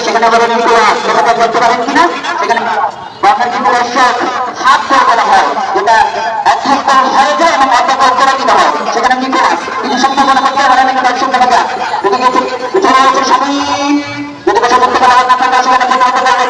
সেখানে করে করে করে হয় যেটা হয়ে করে হয় সেখানে নিকোলাস তিনি সম্ভাবনা করতে পারেন কিন্তু হতে পারে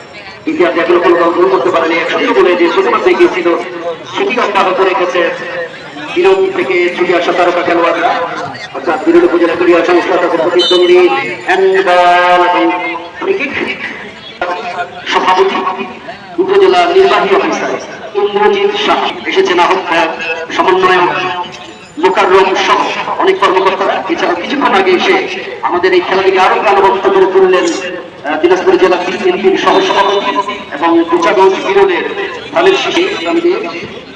ইতিহাস এখনও কোনো দল করতে পারেনি। একসঙ্গে বলে যে শুধুমাত্র এগিয়েছিল সেটি অব্যাহত রেখেছে বিরোধ থেকে ছুটে আসা তারকা খেলোয়াড়রা অর্থাৎ বিরোধী উপজেলা ক্রীড়া সংস্থা তাদের প্রতিদ্বন্দ্বী সভাপতি, উপজেলা নির্বাহী অফিসার ইন্দ্রজিৎ শাহ এসেছেন সমন্বয়ক সহ অনেক কর্মকর্তারা এছাড়াও কিছুক্ষণ আগে এসে আমাদের এই খেলাটিকে আরও প্রাণবন্ত করে তুললেন দিনাজপুর জেলা বিএনপির সহ সভাপতি এবং কুচাগঞ্জ বিরোধের ধানের শিশে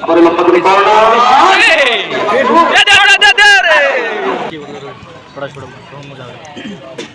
আবার লক্ষ্য করে আজকের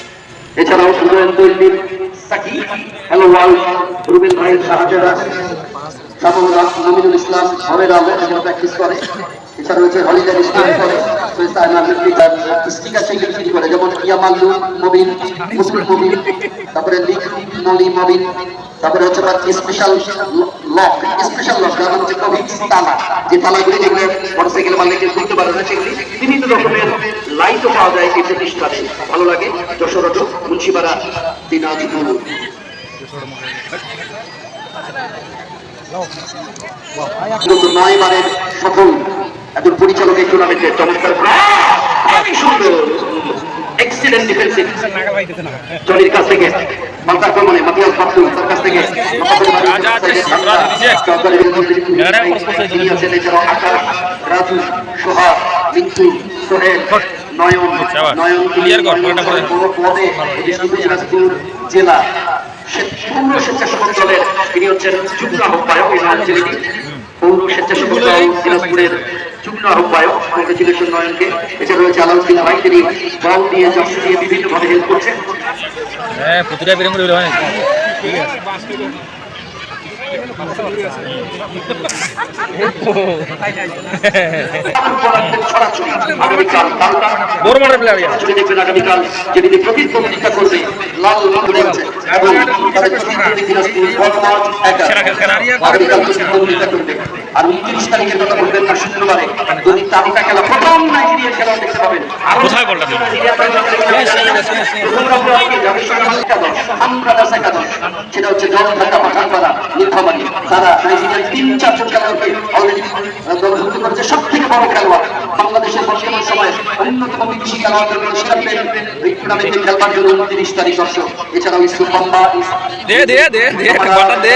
এছাড়াও উন্নয়ন তৈরির সাকি, হ্যালো ওয়ার্ল্ড, রুবেল ভাই নামিনুল ইসলাম প্র্যাকটিস করে। যেমন তারপরে তারপরে স্পেশাল লক স্পেশাল লক হচ্ছে কোভিড তালা, যে তালাগুলি যেগুলো কেউ করতে পারে না সেগুলি বিভিন্ন রকমের লাইটও পাওয়া যায় এই প্রতিষ্ঠানে ভালো লাগে যশোরট মুন্সিপাড়া দিনাজপুর নয় বারের সফল একজন পরিচালক এই টুর্নামেন্টের চমৎকার খুবই সুন্দর এক্সিলেন্ট ডিফেন্সিভ জলির কাছ থেকে মাথা কমনে মাতিয়াস বাপ্পু তার কাছ থেকে এছাড়াও আকাশ রাজু সোহাগ মিন্টু সোহেল নয়ন নয়ন Clear কর, পুরোটা পদে দিনাজপুর জেলা সে- পৌর স্বেচ্ছাসেবক দলের তিনি হচ্ছেন যুগ্ম আহ্বায়ক এই ছেলেটি পৌর স্বেচ্ছাসেবক দল দিনাজপুরের যুগ্ম আহ্বায়ক কংগ্রেচুলেশন নয়নকে। এছাড়া রয়েছে আলাউদ্দিন ভাই তিনি বল দিয়ে জশ দিয়ে বিভিন্নভাবে হেল্প করছেন। হ্যাঁ প্রতিটা বেরম হয় ঠিক আছে। মাঠের প্লেয়ার ছবি দেখবেন আগামীকাল যেদিকে প্রতিদ্বন্দ্বিতা করবে লাল রং করে আছে এবং তাদের প্রতিদ্বন্দ্বী বর্তমান। আগামীকাল প্রতিদ্বন্দ্বিতা করবে আর উনত্রিশ তারিখের কথা বলবেন না শুক্রবারে। যদি খেলা প্রথম নাইজেরিয়ার খেলা দেখতে পাবেন আরও কোথায় বলটা আমরা একাদশ। সেটা হচ্ছে জলঢাকা পাঠানপাড়া নীলফামারী। তারা নাইজেরিয়ার তিন চারজন খেলোয়াড়কে অলরেডি দলভুক্ত করেছে। সব থেকে বড় খেলোয়াড় বাংলাদেশের বর্তমান সময়ে অন্যতম বিদেশি খেলোয়াড়দের টুর্নামেন্টে খেলবার জন্য উনত্রিশ তারিখ দর্শক। এছাড়াও ইসু পাম্বা দে দে দে দে। দে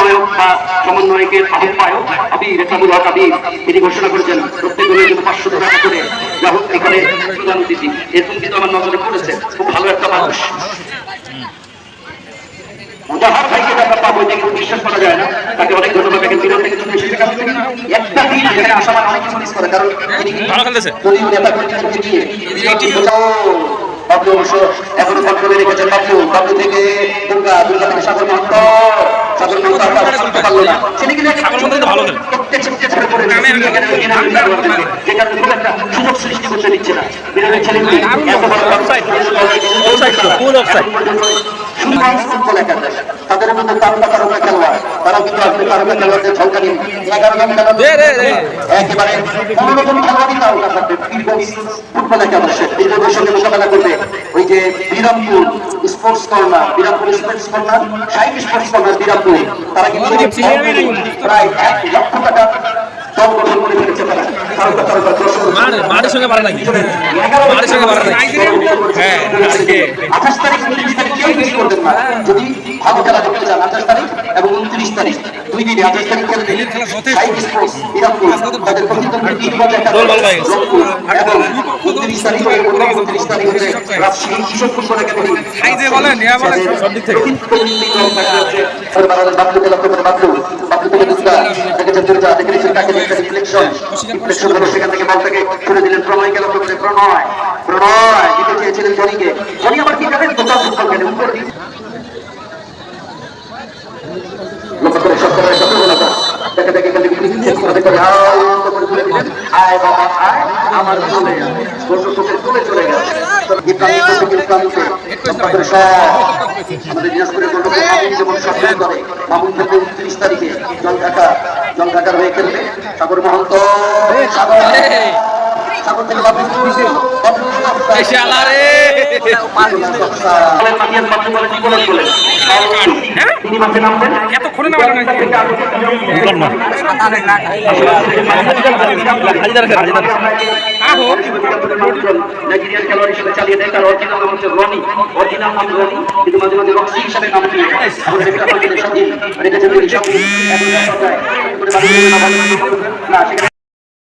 বা সমন্বয়কের আহ্বায়ক আবির রেখাবুল হক আবির তিনি ঘোষণা করেছেন প্রত্যেক গোলের জন্য পাঁচশো টাকা করে। যা হোক এখানে প্রধান অতিথি। এরকম কিন্তু আমার নজরে পড়েছে। খুব ভালো একটা মানুষ। ভাইকে পাবো কিন্তু বিশ্বাস করা যায় না। তাকে অনেক ধন্যবাদ। দেখেন বিরল থেকে চলে এসেছে কারণ একটা দিন যেখানে আসা মানে অনেক কিছু মিস করে। কারণ তিনি কি ভালো খেলতেছে। যদি নেতা কর্মীদেরকে নিয়ে বোঝাও। বাবলু অবশ্য এখনও কন্ট্রোলে রেখেছেন বাবলু বাবলু থেকে দুর্গা দুর্গা থেকে সাগর মহন্ত সাগর মহন্ত আর কাজ পারল না। ছেলে কিন্তু সাগর মহন্ত কিন্তু ভালো খেলে। ছিটকে ছেড়ে পড়ে রয়েছে। তিনি এখানে এনার বিরল করতে, যে কারণে খুব একটা সুযোগ সৃষ্টি করতে দিচ্ছে না। ছেলেগুলি এত বড়. সুন্দর ফুটবল একাদশ। তাদের মধ্যে তারকা তারকা খেলোয়াড়। তারাও কিন্তু আসবে তারকা খেলোয়াড়দের ঝলকানি। এগারো জন। একেবারে মনোরঞ্জন খেলোয়াড়ই তাও না থাকবে। বীরভূম ফুটবল সঙ্গে মোকাবেলা করবে ওই যে Birampur sports corner Birampur sports corner side sports corner Birampur তারা কিন্তু প্রায় এক লক্ষ টাকা করে মারের সঙ্গে পারে নাকি? মারের সঙ্গে পারে নাকি? হ্যাঁ আজকে। আঠাশ তারিখ যদি ভালো খেলা দেখতে চান আঠাশ তারিখ? দুই দিনে আঠাশ তারিখ খেলবে সাইড স্পোর্টস বিরামপুর তাদের প্রতিদ্বন্দ্বী তিন বছর একটা গোল ভালো লাগে। রংপুর এবং উনত্রিশ তারিখ এবং উনত্রিশ তারিখ হচ্ছে রাজশাহী কিশোর ফুটবল একাডেমি। সব দিক থেকে। বাবলু খেলা করে বাবলু বাবলু থেকে দুর্গা দেখেছেন দুর্গা দেখেছেন কাকে দেখেছেন রিফ্লেকশন রিফ্লেকশন করে সেখান থেকে বলটাকে ছুড়ে দিলেন প্রণয় করে প্রণয়। প্রণয় দিতে চেয়েছিলেন জনিকে জনি আবার কি জানেন? দোকান ফুটবল খেলে। উপর দিয়ে লক্ষ্য করে শক্ত করে শক্ত করে লাগা। দেখে দেখে খেলে বিক্রি চেক করে দেখে আয় করে তুলে দিলেন আয় বাবা আয় আমার চলে যাবে বন্ধু চোখে তুলে চলে গেছে ঢাকা হয়ে খেলবে। সাগর মহন্ত, সাগর। থেকে এতক্ষণে। নাইজেরিয়ান খেলোয়াড় হিসেবে চালিয়ে দেয় তার অরিজিনাল নাম হচ্ছে রনি অরিজিনাল নাম রনি কিন্তু মাঝে মাঝে রক্সি হিসাবে নাম দিয়ে আমাদের একটা আমাদের সঙ্গী যায়। না সেখানে